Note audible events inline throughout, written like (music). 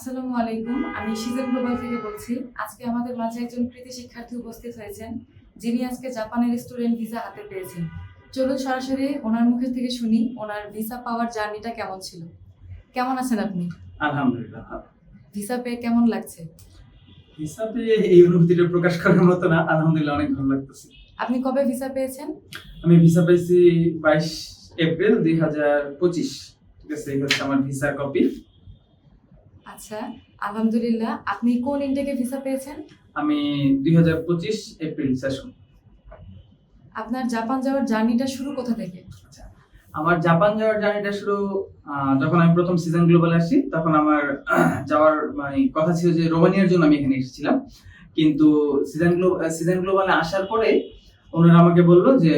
আসসালামু আলাইকুম। আমি সিজন গ্লোবাল থেকে বলছি। আজকে আমাদের মাঝে একজন কৃতি শিক্ষার্থী উপস্থিত হয়েছেন যিনি আজকে জাপানের স্টুডেন্ট ভিসা হাতে পেয়েছেন। চলুন সরাসরি ওনার মুখের থেকে শুনি ওনার ভিসা পাওয়ার জার্নিটা কেমন ছিল। কেমন আছেন আপনি? আলহামদুলিল্লাহ ভিসা পেয়ে কেমন লাগছে? হিসাবে এই অনুভূতিটা প্রকাশ করার মতো না আলহামদুলিল্লাহ অনেক ভালো লাগতেছে। আপনি কবে ভিসা পেয়েছেন? আমি ভিসা পেয়েছি বাইশ এপ্রিল দুই হাজার পঁচিশ। ঠিক আছে এই হচ্ছে আমার ভিসার কপি। আচ্ছা আলহামদুলিল্লাহ। আপনি কোন ইনটেকে ভিসা পেয়েছেন? আমি দুই হাজার পঁচিশ এপ্রিল সেশন আপনার জাপান যাওয়ার জার্নিটা শুরু কোথা থেকে? আচ্ছা আমার জাপান যাওয়ার জার্নিটা শুরু যখন আমি প্রথম সিজন গ্লোবাল আসি তখন আমার (clears throat) যাওয়ার মানে কথা ছিল যে রোমানিয়ার জন্য আমি এখানে এসেছিলাম। কিন্তু সিজন গ্লো সিজন গ্লোবালে আসার পরে ওনারা আমাকে বলল যে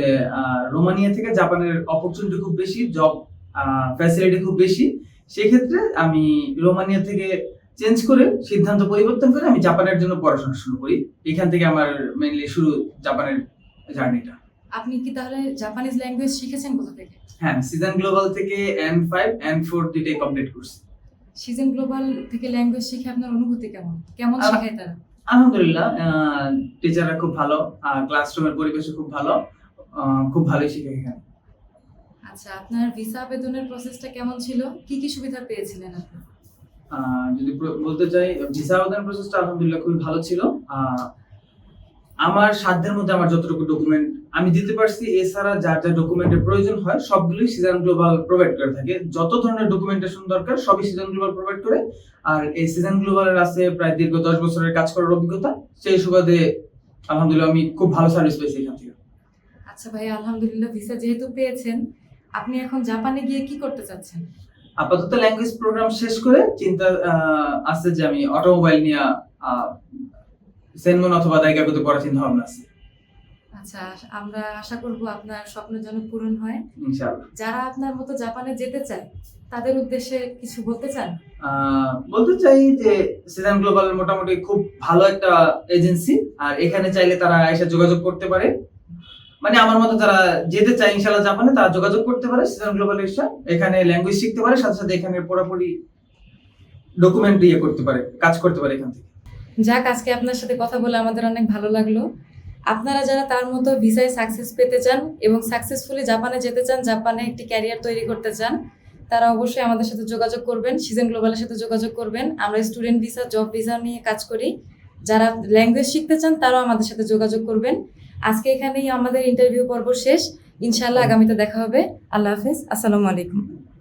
রোমানিয়া থেকে জাপানের অপরচুনিটি খুব বেশি জব ফ্যাসিলিটি খুব বেশি। সেক্ষেত্রে আমি রোমানিয়া থেকে চেঞ্জ করে সিদ্ধান্ত পরিবর্তন করে আমি জাপানের জন্য পড়াশোনা শুরু করি। এখান থেকে আমার মেইনলি শুরু জাপানের জার্নিটা। আপনি কি তাহলে জাপানিজ ল্যাঙ্গুয়েজ শিখেছেন কোথা থেকে? হ্যাঁ সিজন গ্লোবাল থেকে এন ফাইভ এন ফোর দুইটাই কমপ্লিট করছি। সিজন গ্লোবাল থেকে ল্যাঙ্গুয়েজ শিখে আপনার অনুভূতি কেমন? কেমন শেখায় তারা? আলহামদুলিল্লাহ টিচাররা খুব ভালো আর ক্লাসরুমের পরিবেশও খুব ভালো খুব ভালোই শিখে এখানে। আচ্ছা আপনার ভিসা আবেদনের প্রসেসটা কেমন ছিল? কি কি সুবিধা পেয়েছিলেন আপনি? যদি বলতে চাই ভিসা আবেদন প্রসেসটা আলহামদুলিল্লাহ খুবই ভালো ছিল। আমার সাধ্যের মধ্যে আমার যতটুকু ডকুমেন্ট আমি দিতে পারছি এছাড়া যার যা ডকুমেন্টের প্রয়োজন হয় সবগুলোই সিজন গ্লোবাল প্রোভাইড করে থাকে। যত ধরনের ডকুমেন্টেশন দরকার সবই সিজন গ্লোবাল প্রোভাইড করে। আর এই সিজন গ্লোবালের আছে প্রায় দীর্ঘ দশ বছরের কাজ করার অভিজ্ঞতা। সেই সুবাদে আলহামদুলিল্লাহ আমি খুব ভালো সার্ভিস পেয়েছি এখান থেকে। আচ্ছা ভাই আলহামদুলিল্লাহ ভিসা যেহেতু পেয়েছেন আপনি এখন জাপানে গিয়ে কি করতে চাচ্ছেন? আপাতত ল্যাঙ্গুয়েজ প্রোগ্রাম শেষ করে চিন্তা আছে যে আমি অটোমোবাইল নিয়ে সেনমন অথবা দায়িকাগত করার চিন্তা ভাবনা আছে। আচ্ছা আমরা আশা করব আপনার স্বপ্ন যেন পূরণ হয়। ইনশাআল্লাহ। যারা আপনার মতো জাপানে যেতে চায় তাদের উদ্দেশ্যে কিছু বলতে চান? বলতে চাই যে সিজন গ্লোবাল মোটামুটি খুব ভালো একটা এজেন্সি আর এখানে চাইলে তারা এসে যোগাযোগ করতে পারে। মানে আমার মতো যারা যেতে চায় ইনশাল্লাহ জাপানে, তারা যোগাযোগ করতে পারে সিজন গ্লোবাল এসে এখানে ল্যাঙ্গুয়েজ শিখতে পারে, সাথে সাথে এখানে পুরোপুরি ডকুমেন্ট ইয়ে করতে পারে, কাজ করতে পারে এখান থেকে। যাক, আজকে আপনার সাথে কথা বলে আমাদের অনেক ভালো লাগল। আপনারা যারা তার মতো ভিসায় সাকসেস পেতে চান এবং সাকসেসফুলি জাপানে যেতে চান, জাপানে একটি ক্যারিয়ার তৈরি করতে চান, তারা অবশ্যই আমাদের সাথে যোগাযোগ করবেন সিজন গ্লোবালের সাথে যোগাযোগ করবেন। আমরা স্টুডেন্ট ভিসা জব ভিসা নিয়ে কাজ করি। যারা ল্যাঙ্গুয়েজ শিখতে চান, তারাও আমাদের সাথে যোগাযোগ করবেন। আজকে এখানেই আমাদের ইন্টারভিউ পর্ব শেষ। ইনশাল্লাহ আগামীতে দেখা হবে। আল্লাহ হাফিজ। আসসালামু আলাইকুম।